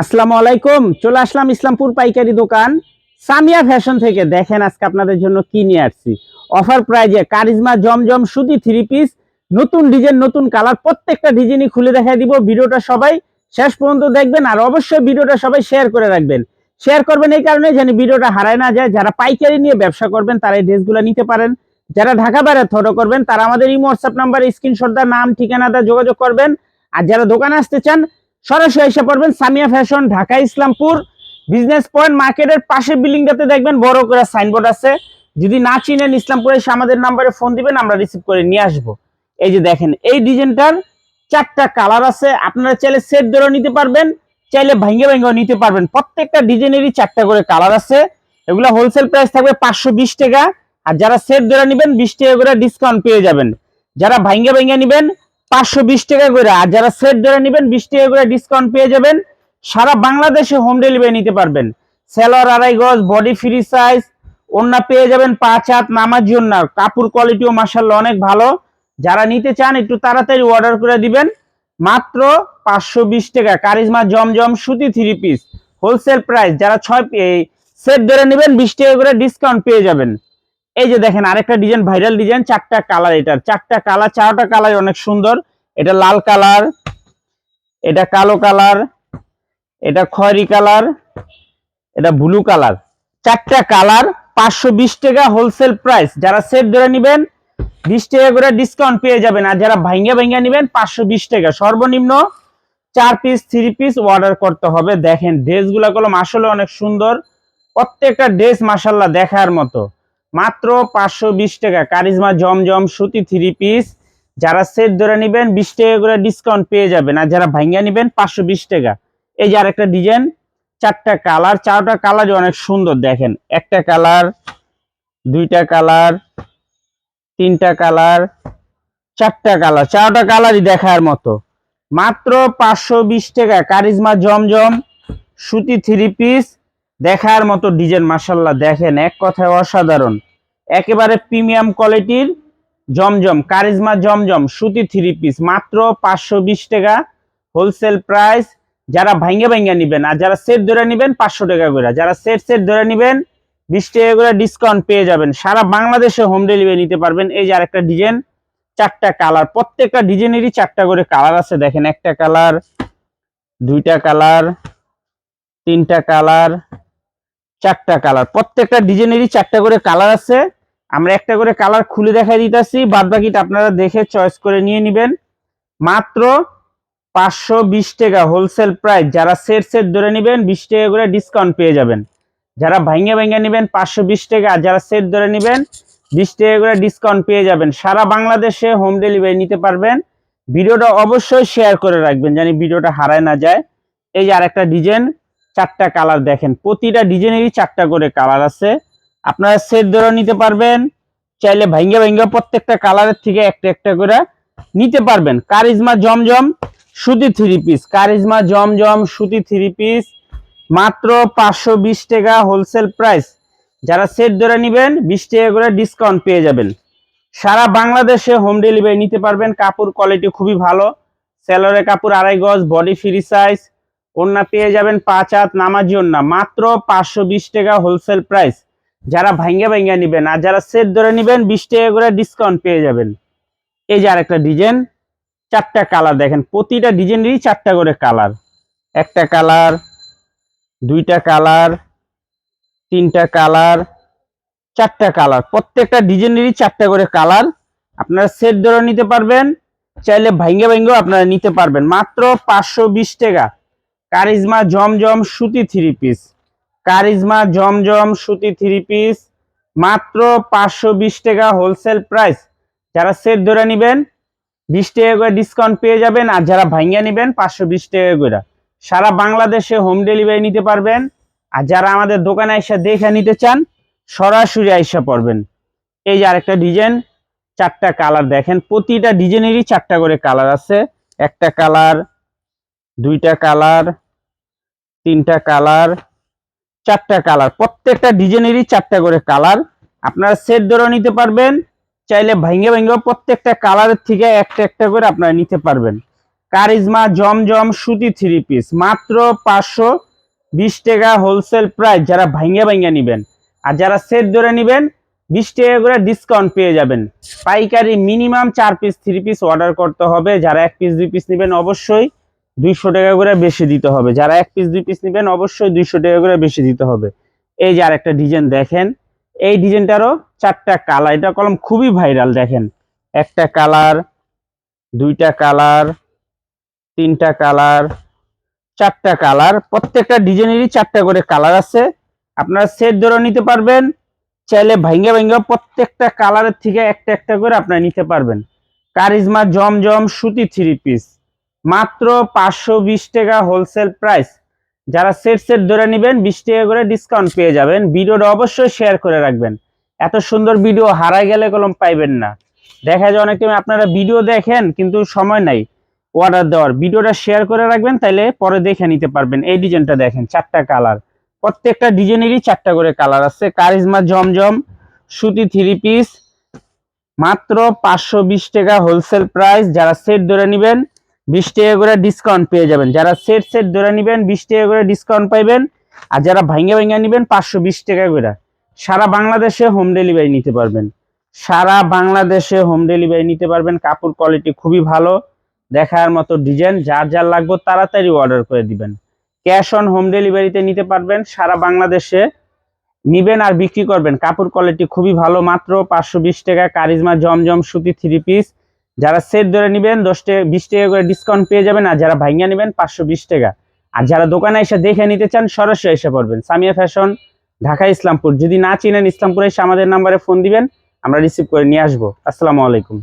আসসালামু আলাইকুম, চলে আসলাম ইসলামপুর পাইকারি দোকান। সামিয়া ফ্যাশন থেকে দেখেন আজকে আপনাদের জন্য কি নিয়ে আসছি। অফার প্রাইজে কারিজমা জমজম সুতি থ্রি পিস নতুন ডিজাইন নতুন কালার প্রত্যেকটা ডিজাইনই খুলে দেখাই দিব ভিডিওটা সবাই। শেষ পর্যন্ত দেখবেন আর অবশ্যই ভিডিওটা সবাই শেয়ার করে রাখবেন। শেয়ার করবেন এই কারণে যেন ভিডিওটা হারায় না যায়। যারা পাইকারি নিয়ে ব্যবসা করবেন, তারা এই ড্রেসগুলো নিতে পারেন। যারা ঢাকা বাইরে থটো করবেন, তারা আমাদের এই হোয়াটসঅ্যাপ নাম্বারে স্ক্রিনশট দেওয়ার নাম ঠিকানাটা যোগাযোগ করবেন। আর যারা দোকানে আসতে চান সরাসরি এসে পড়বেন Samia fashion, Dhaka, Islampur. Business point মার্কেটের পাশের বিল্ডিংটাতে দেখবেন বড় করে সাইনবোর্ড আছে। যদি না চিনেন ইসলামপুরে এসে আমাদের নাম্বারে ফোন দিবেন, আমরা রিসিভ করে নিয়ে আসব। এই যে দেখেন, এই ডিজাইনটার চারটা কালার আছে। আপনারা চাইলে সেট ধরে নিতে পারবেন, চাইলে ভাঙ্গে ভাঙ্গেও নিতে পারবেন। প্রত্যেকটা ডিজাইনেরই চারটা করে কালার আছে। এগুলো হোলসেল প্রাইস থাকবে পাঁচশো বিশ টাকা। আর যারা সেট ধরে নেবেন, বিশ টাকা করে ডিসকাউন্ট পেয়ে যাবেন। যারা ভাঙ্গে ভাঙ্গে নেবেন পাঁচশো বিশ টাকা করে। আর যারা সেট ধরে নেবেন, বিশ টাকা করে ডিসকাউন্ট পেয়ে যাবেন। সারা বাংলাদেশে হোম ডেলিভারি নিতে পারবেন। সেলর আড়াই গজ বডি ফ্রি সাইজ ওন্না পেয়ে যাবেন পাঁচ হাত নামার জন্য কাপড় কোয়ালিটিও মাসাল্লাহ অনেক ভালো। যারা নিতে চান, একটু তাড়াতাড়ি অর্ডার করে দিবেন। মাত্র পাঁচশো বিশ টাকা। কারিজমা জমজম সুতি থ্রি পিস হোলসেল প্রাইস যারা ছয় সেট ধরে নেবেন, বিশ টাকা করে ডিসকাউন্ট পেয়ে যাবেন। এই যে দেখেন, আরেকটা ডিজাইন ভাইরাল ডিজাইন চারটা কালার এটার। চারটা কালার চারটা কালার অনেক সুন্দর। এটা লাল কালার এটা কালো কালার এটা খয়েরি কালার এটা ব্লু কালার চারটা কালার পাঁচশো বিশ টাকা হোলসেল প্রাইস যারা সেট ধরে নেবেন, বিশ টাকা করে ডিসকাউন্ট পেয়ে যাবেন। আর যারা ভাঙ্গা ভাঙ্গা নেবেন, পাঁচশো বিশ টাকা। সর্বনিম্ন চার পিস থ্রি পিস অর্ডার করতে হবে। দেখেন ড্রেসগুলো কলম আসলে অনেক সুন্দর। প্রত্যেকটা ড্রেস মাসাল্লাহ দেখার মতো। মাত্র পাঁচশো বিশ টাকা। কারিজমা জমজম সুতি থ্রি পিস যারা সেট ধরে নেবেন, বিশ টাকা করে ডিসকাউন্ট পেয়ে যাবেন। আর যারা ভাঙ্গা নেবেন, পাঁচশো বিশ টাকা। এই যে আরেকটা ডিজাইন চারটা কালার চারটা কালারই অনেক সুন্দর, দেখেন। একটা কালার দুইটা কালার তিনটা কালার চারটা কালার চারটা কালারই দেখার মতো। মাত্র পাঁচশো বিশ টাকা। কারিজমা জমজম সুতি থ্রি পিস দেখার মতো ডিজাইন মাসাল্লাহ দেখেন। এক কথায় অসাধারণ। একেবারে প্রিমিয়াম কোয়ালিটির জমজম, কারিজমা জমজম, সুতি থ্রি পিস মাত্র পাঁচশো বিশ টাকা। হোলসেল প্রাইস যারা ভাঙ্গে ভাঙ্গে নিবেন, আর যারা সেট ধরে নিবেন, পাঁচশো টাকা করে। যারা সেট সেট ধরে নিবেন, বিশ টাকা করে ডিসকাউন্ট পেয়ে যাবেন। সারা বাংলাদেশে হোম ডেলিভারি নিতে পারবেন। এই যে আরেকটা ডিজাইন চারটা কালার প্রত্যেকটা ডিজাইনেরই চারটা করে কালার আছে। দেখেন, একটা কালার দুইটা কালার তিনটা কালার চারটা কালার প্রত্যেকটা ডিজাইনেরই চারটা করে কালার আছে। আমরা একটা করে কালার খুলে দেখাই দিতেছি বাদ বাকিটা আপনারা দেখে চয়েস করে নিয়ে নেবেন। মাত্র পাঁচশো বিশ টাকা হোলসেল প্রাইস যারা সেট সেট ধরে নেবেন, বিশ টাকা করে ডিসকাউন্ট পেয়ে যাবেন। যারা ভাঙ্গে ভাঙ্গে নেবেন, পাঁচশো বিশ টাকা, আর যারা সেট ধরে নেবেন, বিশ টাকা করে ডিসকাউন্ট পেয়ে যাবেন। সারা বাংলাদেশে হোম ডেলিভারি নিতে পারবেন। ভিডিওটা অবশ্যই শেয়ার করে রাখবেন, জানি ভিডিওটা হারায় না যায়। এই যে আরেকটা ডিজাইন চারটা কালার দেখেন। প্রতিটা ডিজাইনেরই চারটা করে কালার আছে। আপনারা সেট ধরে নিতে পারবেন। চাইলে ভাঙ্গে ভাঙ্গে প্রত্যেকটা কালারের থেকে একটা একটা করে নিতে পারবেন। কারিজমা জমজম সুতি থ্রি পিস কারিজমা জমজম সুতি থ্রি পিস মাত্র পাঁচশো বিশ টাকা হোলসেল প্রাইস যারা সেট ধরে নেবেন, বিশ টাকা করে ডিসকাউন্ট পেয়ে যাবেন। সারা বাংলাদেশে হোম ডেলিভারি নিতে পারবেন। কাপড় কোয়ালিটি খুবই ভালো। সেলরের কাপড় আড়াই গজ বডি ফ্রি সাইজ ওন্না পেয়ে যাবেন পাঁচ হাত, নামাজি ওন্না মাত্র পাঁচশো বিশ টাকা হোলসেল প্রাইস যারা ভাঙ্গা ভাঙ্গা নেবেন আর যারা সেট ধরে নেবেন বিশ টাকা করে ডিসকাউন্ট পেয়ে যাবেন। এই যে আরেকটা ডিজাইন চারটা কালার দেখেন, প্রতিটা ডিজাইনেরই চারটা করে কালার একটা কালার দুইটা কালার তিনটা কালার চারটা কালার প্রত্যেকটা ডিজাইনেরই চারটা করে কালার আপনারা সেট ধরে নিতে পারবেন, চাইলে ভাঙ্গে ভাঙ্গেও আপনারা নিতে পারবেন। মাত্র পাঁচশো বিশ টাকা। কারিজমা জমজম সুতি থ্রি পিস কারিজমা, জমজম, সুতি থ্রি পিস মাত্র পাঁচশো বিশ টাকা হোলসেল প্রাইস যারা সেট ধরে নেবেন, বিশ টাকা করে ডিসকাউন্ট পেয়ে যাবেন, আর যারা ভাঙ্গা নেবেন, পাঁচশো বিশ টাকা করে। সারা বাংলাদেশে হোম ডেলিভারি নিতে পারবেন, আর যারা আমাদের দোকানে এসে দেখে নিতে চান, সরাসরি আইসা পড়বেন। এই যে আরেকটা ডিজাইন চারটা কালার দেখেন, প্রতিটা ডিজাইনেরই চারটা করে কালার আছে। একটা কালার দুইটা কালার তিনটা কালার চারটা কালার প্রত্যেকটা ডিজাইনেরই চারটা করে কালার আপনারা সেট ধরে নিতে পারবেন, চাইলে ভাঙ্গে ভাঙ্গে প্রত্যেকটা কালারের থেকে একটা একটা করে আপনারা নিতে পারবেন। কারিজমা জমজম সুতি থ্রি পিস মাত্র পাঁচশো বিশ টাকা হোলসেল প্রাইস যারা ভাঙ্গা ভাঙ্গা নিবেন। আর যারা সেট ধরে নেবেন, বিশ টাকা করে ডিসকাউন্ট পেয়ে যাবেন। পাইকারি মিনিমাম চার পিস থ্রি পিস অর্ডার করতে হবে। যারা এক পিস দুই পিস নেবেন অবশ্যই। দুইশো টাকা করে বেশি দিতে হবে। যারা এক পিস দুই পিস নেবেন, অবশ্যই দুইশো টাকা করে বেশি দিতে হবে। এই যে আরেকটা ডিজাইন দেখেন, এই ডিজাইনটারও চারটা কালার এটা কলম খুবই ভাইরাল দেখেন। একটা কালার দুইটা কালার তিনটা কালার চারটা কালার প্রত্যেকটা ডিজাইনেরই চারটা করে কালার আছে। আপনারা সেট ধরে নিতে পারবেন, চাইলে ভাঙ্গা ভাঙ্গা প্রত্যেকটা কালারের থেকে একটা একটা করে আপনারা নিতে পারবেন। কারিজমা জমজম সুতি থ্রি পিস মাত্র পাঁচশো বিশ টাকা হোলসেল প্রাইস যারা সেট সেট ধরে নেবেন, বিশ টাকা করে ডিসকাউন্ট পেয়ে যাবেন। ভিডিওটা অবশ্যই শেয়ার করে রাখবেন। এত সুন্দর ভিডিও হারায় গেলে কলম পাইবেন না। দেখা যায় অনেক টাইম আপনারা ভিডিও দেখেন, কিন্তু সময় নাই অর্ডার দেওয়ার। ভিডিওটা শেয়ার করে রাখবেন, তাইলে পরে দেখে নিতে পারবেন। এই ডিজাইনটা দেখেন, চারটা কালার প্রত্যেকটা ডিজাইনেরই চারটা করে কালার আছে। কারিজমা জমজম, সুতি থ্রি পিস মাত্র পাঁচশো বিশ টাকা হোলসেল প্রাইস যারা সেট ধরে নেবেন বিশ টাকা করে ডিসকাউন্ট পেয়ে যাবেন। যারা সেট সেট ধরে নেবেন, বিশ টাকা করে ডিসকাউন্ট পাইবেন, আর যারা ভাঙ্গা ভাঙ্গা নেবেন, পাঁচশো বিশ টাকা করে। সারা বাংলাদেশে হোম ডেলিভারি নিতে পারবেন। সারা বাংলাদেশে হোম ডেলিভারি নিতে পারবেন। কাপড় কোয়ালিটি খুবই ভালো। দেখার মতো ডিজাইন যার যার লাগবে তাড়াতাড়ি অর্ডার করে দিবেন। ক্যাশ অন হোম ডেলিভারিতে নিতে পারবেন। সারা বাংলাদেশে নিবেন আর বিক্রি করবেন। কাপড় কোয়ালিটি খুবই ভালো। মাত্র পাঁচশো বিশ টাকা। কারিজমা জমজম সুতি থ্রি পিস যারা সেট ধরে নেবেন, দশ টাকা, বিশ টাকা করে ডিসকাউন্ট পেয়ে যাবেন আর যারা ভাইঙ্গা নেবেন, পাঁচশো বিশ টাকা। আর যারা দোকানে এসে দেখে নিতে চান, সরাসরি এসে পড়বেন। সামিয়া ফ্যাশন ঢাকা, ইসলামপুর। যদি না চিনেন ইসলামপুর, এসে আমাদের নাম্বারে ফোন দিবেন, আমরা রিসিভ করে নিয়ে আসব। আসসালামু আলাইকুম।